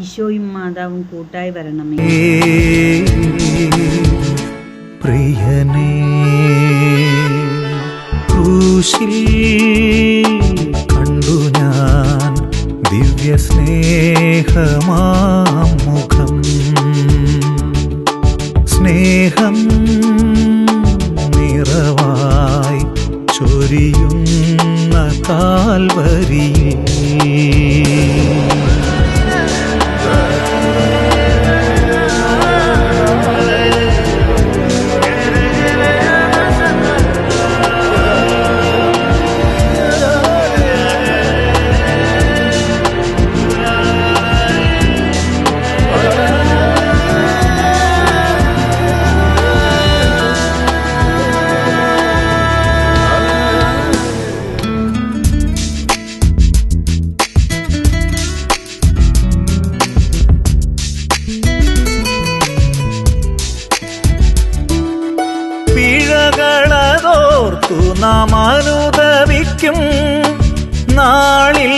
ഈശോയും മാതാവും കൂട്ടായി വരണമേ. പ്രിയനേ ക്രൂശിൽ കണ്ടു ഞാൻ ദിവ്യ സ്നേഹമാം മുഖം. സ്നേഹം നിറവായി ചൊരിയുന്ന കാൽവരിയിൽ പിഴകളതോർത്തു നാം അനുദവിക്കും നാളിൽ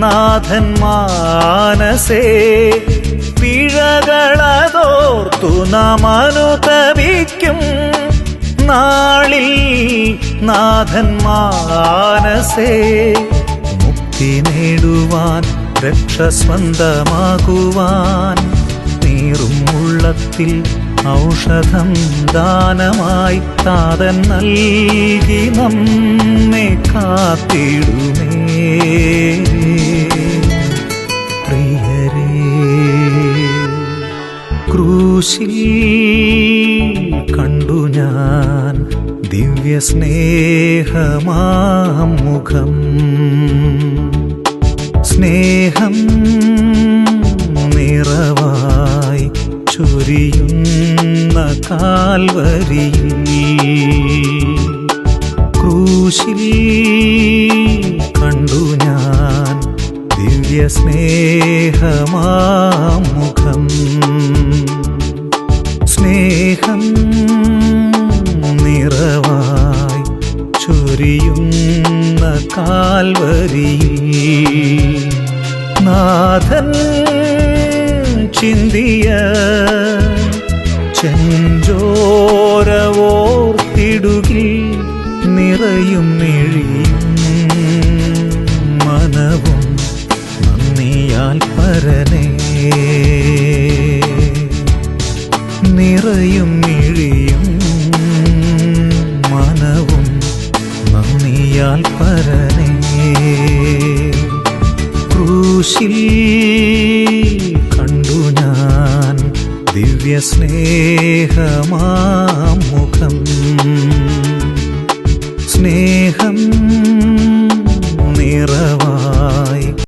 നാഥൻ മാനസേ. പിഴകളതോർത്തു നാം അനുദവിക്കും നാളിൽ നാഥൻ മാനസേ. മുക്തി നേടുവാൻ രക്ഷ സ്വന്തമാകുവാൻ നീറും ഉള്ളത്തിൽ ഔഷധം ദാനമായി താതൻ നൽകി നമ്മെ കാത്തിടുമേ. പ്രിയരേ ക്രൂശിൽ കണ്ടു ഞാൻ ദിവ്യ സ്നേഹമാം മുഖം സ്നേഹം ക്രൂശിൽ കണ്ടു ഞാൻ ദിവ്യ സ്നേഹമാമുഖം സ്നേഹം നിറവായി ചൊരിയുന്ന കാൽവരിയിൽ നാഥൻ ചിന്തിയ ചെഞ്ചോരവോർത്തിടുകിൽ മിഴിയും മനവും നന്ദിയാൽ പരനേ. നിറയും മിഴിയും മനവും നന്ദിയാൽ പരനേ. ക്രൂശിൽ കണ്ടു ഞാൻ ദിവ്യ സ്നേഹമാം മുഖം സ്നേഹം നിറവാ